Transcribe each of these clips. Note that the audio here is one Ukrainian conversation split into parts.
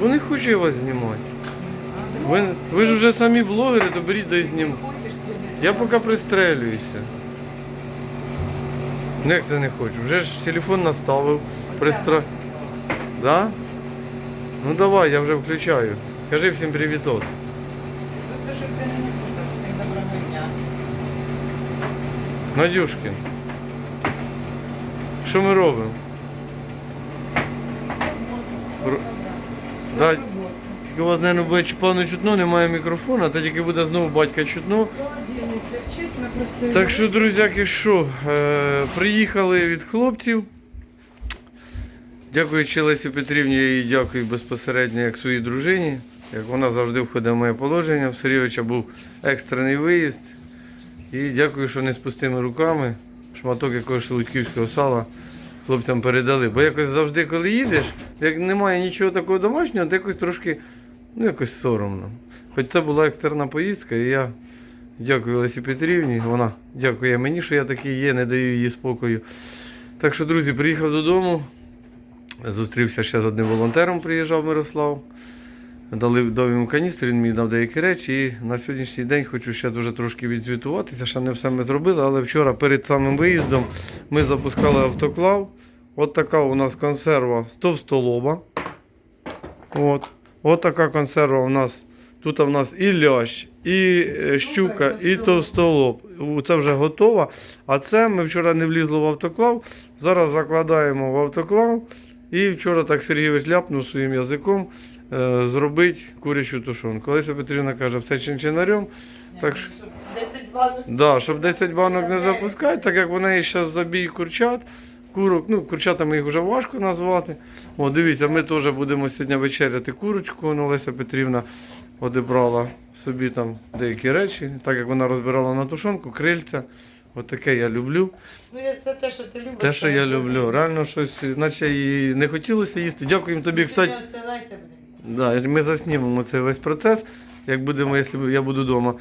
Бо не хочу я вас знімати. Ви, ви ж вже самі блогери, то беріть да і не Я поки пристрелююся. Ну як це не хочу? Вже ж телефон наставив, пристра... Да? Ну давай, я вже включаю. Кажи всім привітос. Просто щоб ти не. Всім доброго дня. Надюшкин. Що ми робимо? Да, тільки у вас, мабуть, буде погано чутно, немає мікрофона, та тільки буде знову батька чутно. Так що, друзяки, що, е, приїхали від хлопців. Дякуючи Лесі Петрівні, їй дякую безпосередньо як своїй дружині. Як вона завжди входить в моє положення. В Сергійовича був екстрений виїзд. І дякую, що не з пустими руками. Шматок якогось шелудьківського сала хлопцям передали. Бо якось завжди, коли їдеш, як немає нічого такого домашнього, то якось трошки, ну якось соромно. Хоч це була екстерна поїздка, і я Дякую Лесі Петрівні. Вона дякує мені, що я такий є, не даю їй спокою. Так що, друзі, приїхав додому. Зустрівся ще з одним волонтером, приїжджав Мирослав. Дали, дав йому каністру, він мені дав деякі речі. І на сьогоднішній день хочу ще дуже трошки відзвітуватися. Ще не все ми зробили, але вчора перед самим виїздом ми запускали автоклав. От така у нас консерва з товстолоба. От. От така консерва у нас. Тут у нас і лящ, і е, щука, і товстолоб. Це вже готово. А це ми вчора не влізли в автоклав. Зараз закладаємо в автоклав. І вчора так Сергійович ляпнув своїм язиком зробити курячу тушонку. Леся Петрівна каже, все чинчинарем. Так що, 10 банок. да, щоб 10 банок не запускати, так як в неї зараз забій курчат. Курок, ну, курчатами їх вже важко назвати. О, дивіться, ми теж будемо сьогодні вечеряти курочку. Ну, Леся Петрівна одібрала собі там деякі речі, так як вона розбирала на тушонку, крильця. Отаке я люблю. Ну, я- це те, що ти любиш. Те, що я люблю. Реально щось, наче і не хотілося їсти. Дякуємо тобі, кстати. Оселедця буде місце. Да, ми заснімемо цей весь процес, як будемо, якщо я буду вдома.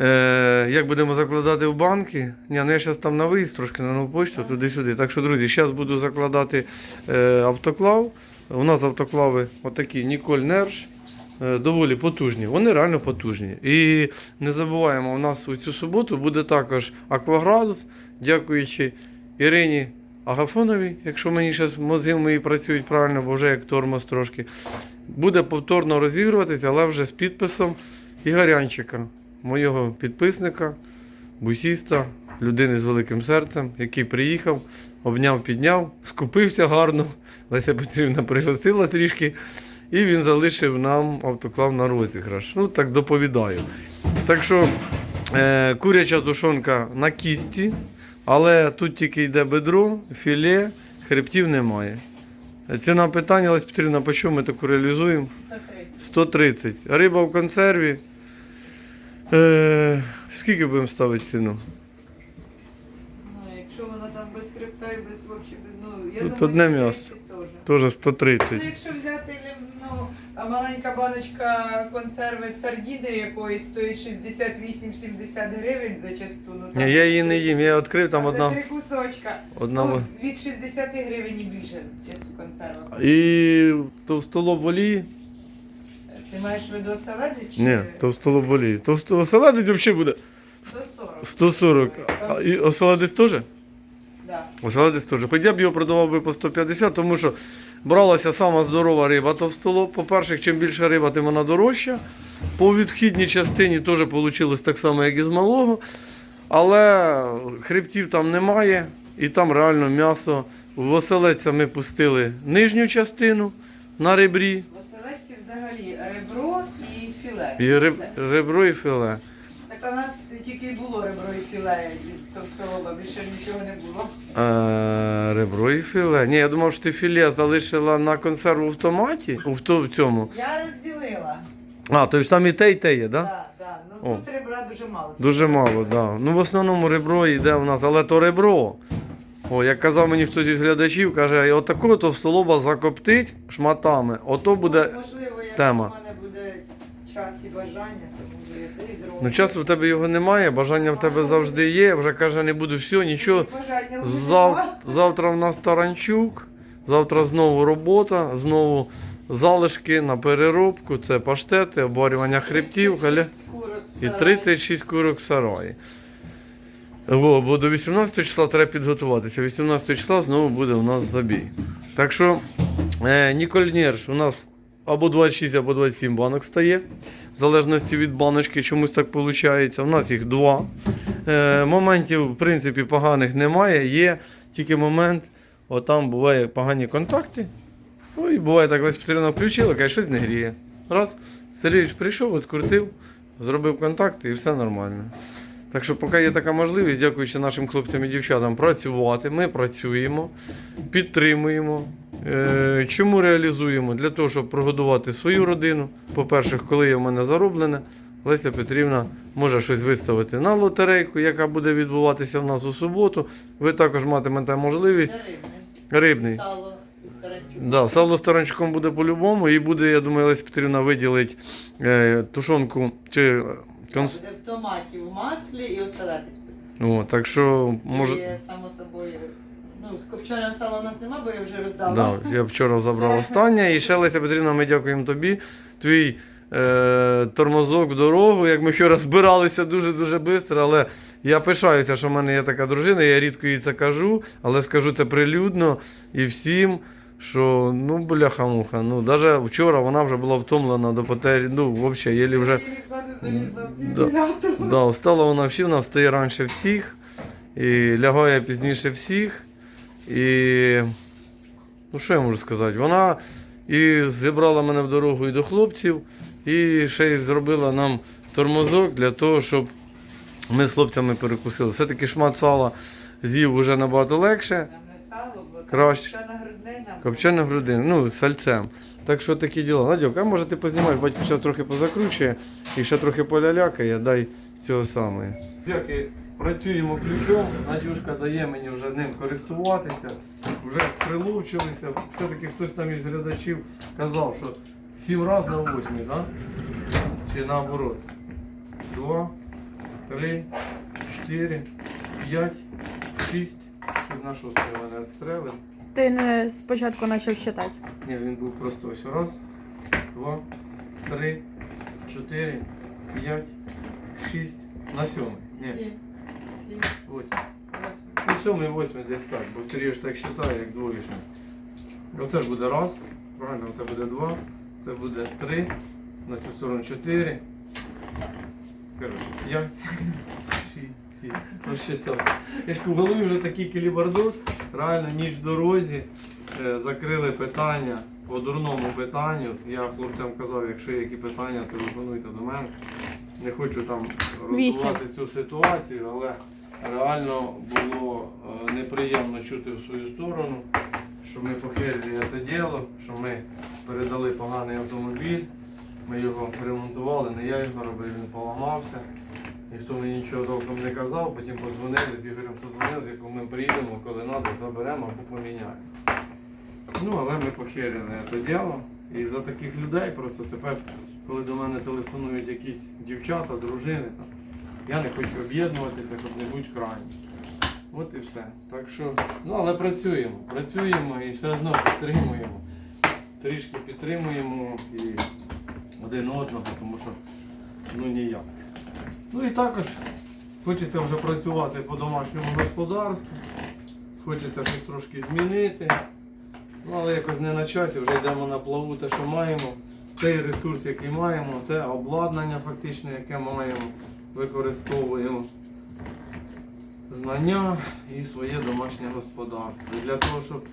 Е, як будемо закладати в банки. Ні, ну я зараз там на виїзд трошки на нову почту, туди-сюди. Так що, друзі, зараз буду закладати е, автоклав. У нас автоклави отакі Ніколь Нерш. е, Доволі потужні, вони реально потужні. І не забуваємо, у нас у цю суботу буде також Акваградус, дякуючи Ірині Агафоновій, якщо мені зараз мозги мої працюють правильно, бо вже як тормоз трошки. Буде повторно розігруватися, але вже з підписом Ігорянчика, моєго підписника, бусіста, людини з великим серцем, який приїхав, обняв, підняв, скупився гарно. Леся Петрівна пригостила трішки, і він залишив нам автоклав на розіграш. Ну, так доповідаю. Так що е, куряча тушонка на кісті, але тут тільки йде бедро, філе, хребтів немає. Ціна питання, Леся Петрівна, по чому ми таку реалізуємо? 130. 130. Риба в консерві. Е, скільки будемо ставити ціну? Ну, якщо вона там без хребта і без вообще, ну, я Тут думаю, одне 130 м'ясо. теж. Теж 130. Ну, якщо взяти маленька баночка консерви сардіни якоїсь стоїть 68-70 гривень за частину. Ні, я її не їм, я відкрив там одна. три кусочка. одна Ну, від 60 гривень і більше за часту консерва. І товстолоб в олії? Ти маєш в виду оселедю чи Ні, товстолоб в олії. Товсто... Оселедець взагалі буде 140? 140. А, і оселедець теж? Да. Оселедець теж. Хоч я б його продавав би по 150, тому що бралася сама здорова риба товстолоб. По-перше, чим більше риба, тим вона дорожча. По відхідній частині теж вийшло так само, як і з малого. Але хребтів там немає, і там реально м'ясо. В оселедця ми пустили нижню частину на ребрі. В оселедці взагалі ребро і філе. І реб... Ребро і філе. Так у нас тільки було ребро і філе із товстолоба, більше нічого не було. Ребро і філе. Ні, я думав, що ти філе залишила на консерву в томаті. В, то- в цьому. Я розділила. А, тобто там і те, і те є, так? Да? Так, так. Ну О. тут ребра дуже мало. Дуже мало, так. Да. Ну, в основному ребро йде у нас, але то ребро. О, як казав мені хтось із глядачів, каже, отакого товстолоба закоптить шматами, ото буде. Можливо, якщо тема. в мене буде час і бажання, то може я це і зроблю. Ну, часу в тебе його немає, бажання в тебе завжди є. Вже каже, не буду все, нічого. Зав... Завтра в нас Таранчук, завтра знову робота, знову залишки на переробку, це паштети, обварювання хребтів, халя... 36 курок в і 36 курок в сараї. Во, бо до 18 числа треба підготуватися. 18 числа знову буде у нас забій. Так що е, Ніколь Нєрш у нас або 26, або 27 банок стає. В залежності від баночки, чомусь так виходить. У нас їх два. Е, моментів, в принципі, поганих немає. Є тільки момент, отам буває погані контакти. Ну і буває так, Лесь Петрівна включила, каже, щось не гріє. Раз, Сергійович прийшов, відкрутив, зробив контакти і все нормально. Так що, поки є така можливість, дякуючи нашим хлопцям і дівчатам, працювати. Ми працюємо, підтримуємо. Е, Чому реалізуємо? Для того, щоб прогодувати свою родину. По-перше, коли є в мене зароблене, Леся Петрівна може щось виставити на лотерейку, яка буде відбуватися в нас у суботу. Ви також матимете можливість. Рибний. Сало. Да, сало сторончиком буде по-любому, і буде, я думаю, Леся Петрівна виділить е, тушонку чи е, конс... Буде в томаті, в маслі і оселедець. О, так що може. І, само собою, ну, сала у нас нема, бо я вже роздала. Да, я вчора забрав останнє. І ще Леся Петрівна, ми дякуємо тобі. Твій е, тормозок в дорогу. Як ми вчора збиралися дуже-дуже швидко, але я пишаюся, що в мене є така дружина, я рідко їй це кажу, але скажу це прилюдно і всім. Що ну бляха-муха. Ну, навіть вчора вона вже була втомлена до потері. Ну, взагалі, єлі вже. Да. Да, встала вона всі, вона встає раніше всіх, і лягає пізніше всіх. І ну що я можу сказати? Вона і зібрала мене в дорогу і до хлопців, і ще й зробила нам тормозок для того, щоб ми з хлопцями перекусили. Все-таки шмат сала з'їв уже набагато легше. Краще. копчена грудина, ну, з сальцем. Так що такі діла. Надюк, а може ти познімаєш, батько ще трохи позакручує і ще трохи полялякає, дай цього саме. Дяки, працюємо ключом, Надюшка дає мені вже ним користуватися, вже прилучилися. Все-таки хтось там із глядачів казав, що сім разів на восьмій, да? чи наоборот. Два, три, чотири, п'ять, шість. Щось на шостий мене відстрелив. Ти не спочатку почав читати. Ні, він був просто ось раз, два, три, чотири, п'ять, шість, на сьомий. Ні, восьмий. Ну, сьомий, восьмий десь так, бо Сергій ж так вважає, як двоєчний. Оце ж буде раз, правильно, це буде два, це буде три, на цю сторону чотири. Коротше, п'ять, шість, сім. Розчитав. Я ж в голові вже такий кілібардос, реально ніч в дорозі. Е, закрили питання по дурному питанню. Я хлопцям казав, якщо є які питання, телефонуйте до мене. Не хочу там роздувати цю ситуацію, але реально було е, неприємно чути в свою сторону, що ми похерили це діло, що ми передали поганий автомобіль, ми його ремонтували, не я його робив, він поламався. Ніхто мені нічого толком не казав, потім подзвонили, з Ігорем подзвонили, яку ми приїдемо, коли треба, заберемо або поміняємо. Ну, але ми похерили це діло. І за таких людей просто тепер, коли до мене телефонують якісь дівчата, дружини, я не хочу об'єднуватися, щоб не бути. От і все. Так що, ну але працюємо, працюємо і все одно підтримуємо. Трішки підтримуємо і один одного, тому що ну ніяк. Ну і також хочеться вже працювати по домашньому господарству, хочеться щось трошки змінити. Ну, але якось не на часі, вже йдемо на плаву те, що маємо. Той ресурс, який маємо, те обладнання фактично, яке маємо, використовуємо знання і своє домашнє господарство. І для того, щоб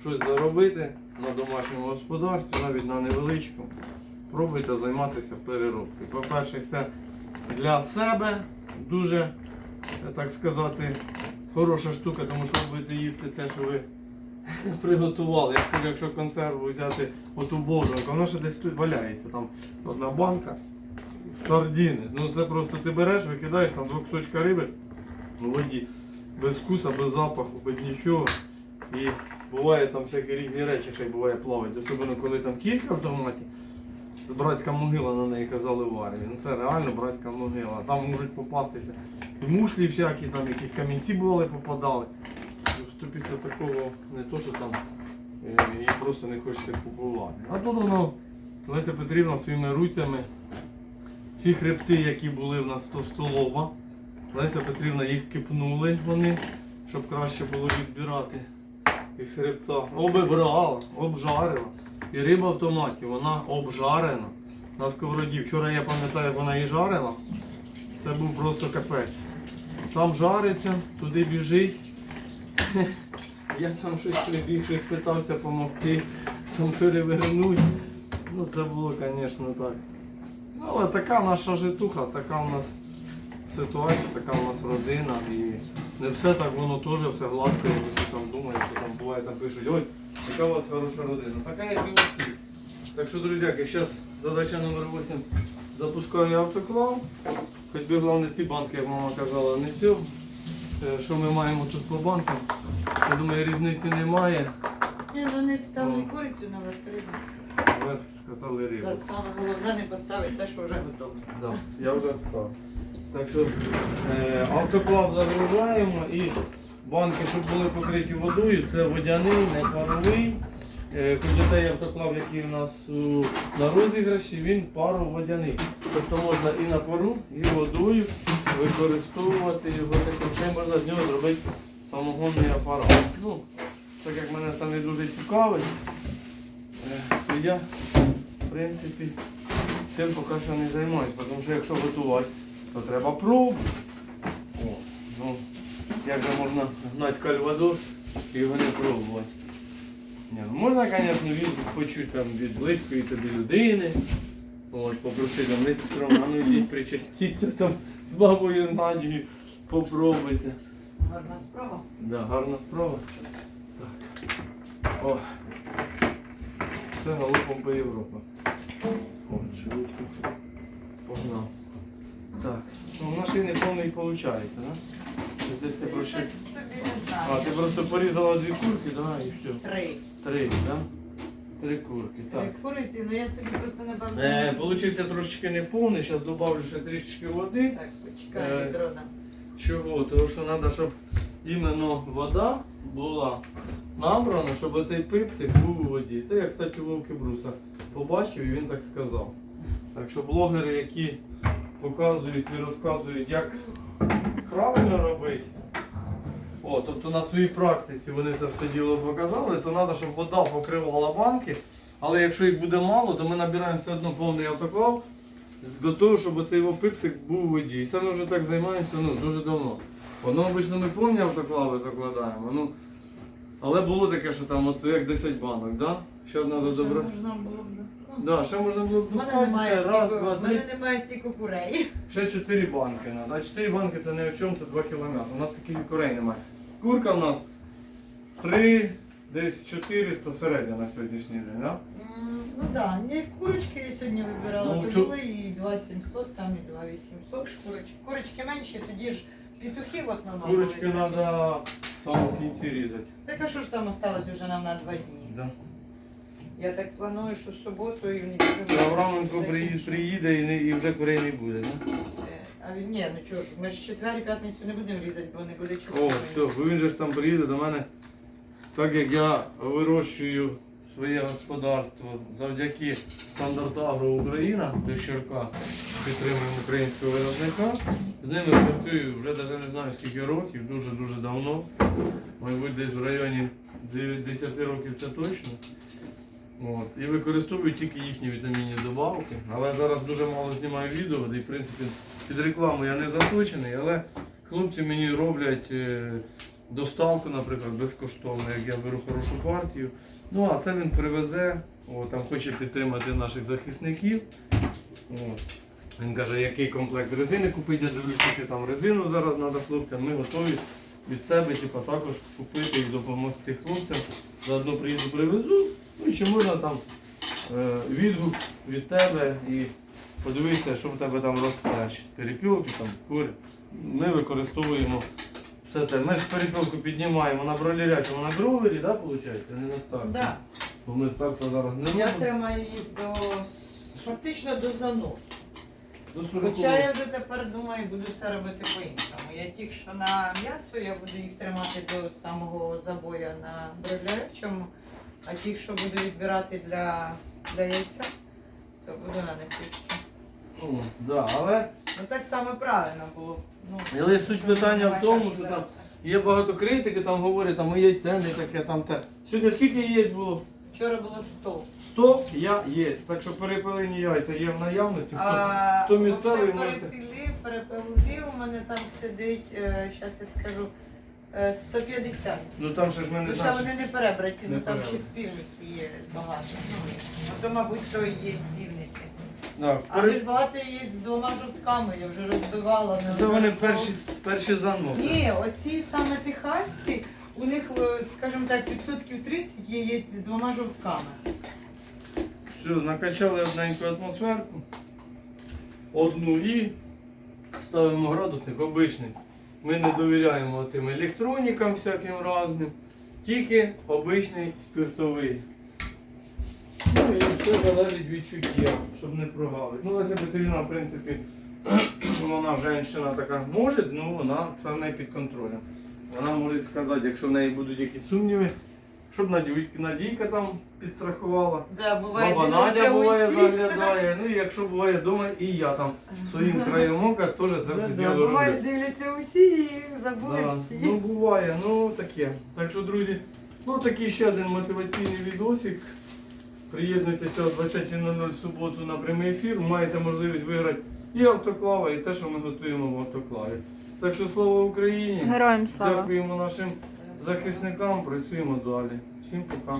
щось заробити на домашньому господарстві, навіть на невеличкому, пробуйте займатися переробкою. По-перше, це для себе дуже, так сказати, хороша штука, тому що ви будете їсти те, що ви приготували. Я ж якщо консерву взяти оту боженку, вона ще десь тут валяється. Там одна банка сардіни. Ну це просто ти береш, викидаєш там два кусочка риби в воді, без вкуса, без запаху, без нічого. І буває там всякі різні речі, ще й буває плавають. Особливо коли там кілька в томаті. Братська могила на неї казали в армії. Ну це реально братська могила. Там можуть попастися і мушлі всякі, там якісь камінці бували, попадали. То після такого не то, що там е, і просто не хочете купувати. А тут воно Леся Петрівна своїми руцями, ці хребти, які були в нас то столова, Леся Петрівна їх кипнули вони, щоб краще було відбирати із хребта. Обібрала, обжарила. І риба в томаті, вона обжарена на сковороді. Вчора я пам'ятаю, вона її жарила. Це був просто капець. Там жариться, туди біжить. Я там щось прибіг, щось питався допомогти, там перевернути. Ну це було, звісно, так. Ну, але така наша житуха, така в нас ситуація, така в нас родина. І не все так воно теж все гладко, як ви там думаєте, що там буває, там пишуть, ой, яка у вас хороша родина. Така як і у всіх. Так що, друзяки, зараз задача номер 8. Запускаю автоклав. Хоч би головне ці банки, як мама казала, не цю. Е, Що ми маємо тут по банкам? Я думаю, різниці немає. Ні, ну не ставлю Ну. курицю на верхрибу. Ви сказали рибу. Та саме головне не поставити те, що вже готово. Да, я вже сказав. Так що е, автоклав загружаємо і банки, щоб були покриті водою, це водяний, не паровий. Е, Ходітей автоклав, який у нас на розіграші, він пароводяний. Тобто можна і на пару, і водою використовувати його таким ще можна з нього зробити самогонний апарат. Ну, так як мене це не дуже цікавить, е, то я в принципі цим поки що не займаюся, тому що якщо готувати, то треба пробу. О, ну, як же можна гнати кальвадос і його не пробувати. Ні, ну можна, звісно, він почути там від близької тобі людини. От, попросити, все одно, ну йдіть причастіться там з бабою Надією, попробуйте. Гарна справа. Да, гарна справа. Так. О. Все галопом по Європі. От, шелудьки. Погнав. Так. Ну, машини повний виходить? Да? Десь ти Я пройшов. так собі не знаю. А, ти просто порізала дві курки, да, і все. Три. Три, так? Да? Три курки. Три Так. куриці, ну я собі просто не Е, пам'ятаю. получився трошечки неповний, зараз додавлю ще трішечки води. Так, почекай, Е. Чого? Тому що треба, щоб іменно вода була набрана, щоб оцей пиптик був у воді. Це я, кстати, у Вовки Бруса побачив і він так сказав. Так що блогери, які показують і розказують, як правильно робити, о, тобто на своїй практиці вони це все діло показали, то треба, щоб вода покривала банки. Але якщо їх буде мало, то ми набираємо все одно повний автоклав до того, щоб цей пиптик був у воді. І це ми вже так займаємося ну, дуже давно. Воно обично ми повні автоклави закладаємо. Ну, але було таке, що там от як 10 банок, да? Ще треба Ще добре. можна було б. ну, Да, ще можна було б У мене ну, немає ще раз, стільки, два, в мене немає стільки курей. Ще 4 банки треба. 4 банки це не о чому, це 2 кілометри. У нас таких курей немає. Курка у нас 3, десь 400 середня на сьогоднішній день, да? Ну так, да. курочки я сьогодні вибирала, Ну, то чо- були і 2700, там і 2800 курочки. Курочки менші, тоді ж петухи в основному. Курочки самі. треба в самому кінці різати. Так а що ж там осталось вже нам на два дні? Да. Я так планую, що в суботу і в неділю. Авраменко приї- приїде і, не, і вже курей не буде, да? А він ні, ну чого ж, ми ж четвер і п'ятницю не будемо різати, бо не буде О, все, бо він же ж там приїде до мене. Так як я вирощую своє господарство завдяки стандарту Агро Україна, то Черкас, підтримуємо українського виробника. З ними працюю вже навіть не знаю скільки років, дуже-дуже давно. Мабуть, десь в районі 10 років це точно. От. І використовую тільки їхні вітамінні добавки. Але зараз дуже мало знімаю відео, де в принципі під рекламу я не заточений, але хлопці мені роблять е, доставку, наприклад, безкоштовно, як я беру хорошу партію. Ну а це він привезе, о, там хоче підтримати наших захисників. От. Він каже, який комплект резини купити, я дивлюся, скільки там резину зараз треба хлопцям. Ми готові від себе типу, також купити і допомогти хлопцям. Заодно приїду привезу. Ну чи можна там е, відгук від тебе і подивитися, що в тебе там росте, чи перепілки, там, кури. Ми використовуємо все те. Ми ж перепілку піднімаємо на бролерячому на гровері, да, виходить, не на старті. Да. Бо ми старту зараз не Я тримаю їх до фактично до заносу. До Хоча я вже тепер думаю, буду все робити по-іншому. Я тільки що на м'ясо, я буду їх тримати до самого забою на бройлерчому, А ті, що буду відбирати для, для яйця, то буду на несучки. Ну, да, але Ну так само правильно було. Ну, Але суть питання в тому, що там є багато критики, там говорять, там моє це не таке, там те. Сьогодні скільки яєць було? Вчора було 100. 100 яєць. Так що перепелені яйця є в наявності. Хто, А, хто місцевий, можете- перепілів, перепелів у мене там сидить, зараз я скажу, е, 150. Ну там ще ж мене Ну, ще наші. вони не перебраті, Не ну там ще перебраті. півники є багато. Ну, а то, мабуть, що і є півники. Да, Але ж багато є з двома жовтками, я вже розбивала. Це вони перші, перші заноси. Ні, оці саме техасці, у них, е, скажімо так, відсотків 30 яєць з двома жовтками. Все, накачали одненьку атмосферку. Одну і ставимо градусник обичний. Ми не довіряємо тим електронікам всяким разним. Тільки обичний спиртовий. Ну і все залежить від чуття, щоб не прогавити. Ну, Леся Петрівна, в принципі, вона жінка така може, ну вона все в неї під контролем. Вона може сказати, якщо в неї будуть якісь сумніви, щоб Надюй- Надійка там підстрахувала. Да, буває, Баба дивляться Надя буває усі. заглядає, ну і якщо буває вдома, і я там своїм краєм ока теж це все Да, діло Буває, дивляться усі і забули Да. всі. Ну буває, ну таке. Так що, друзі, ну такий ще один мотиваційний відосик. Приєднуйтеся о 20.00 в суботу на прямий ефір. Маєте можливість виграти і автоклава, і те, що ми готуємо в автоклаві. Так що слава Україні! Героям слава. Дякуємо нашим захисникам, працюємо далі. Всім пока.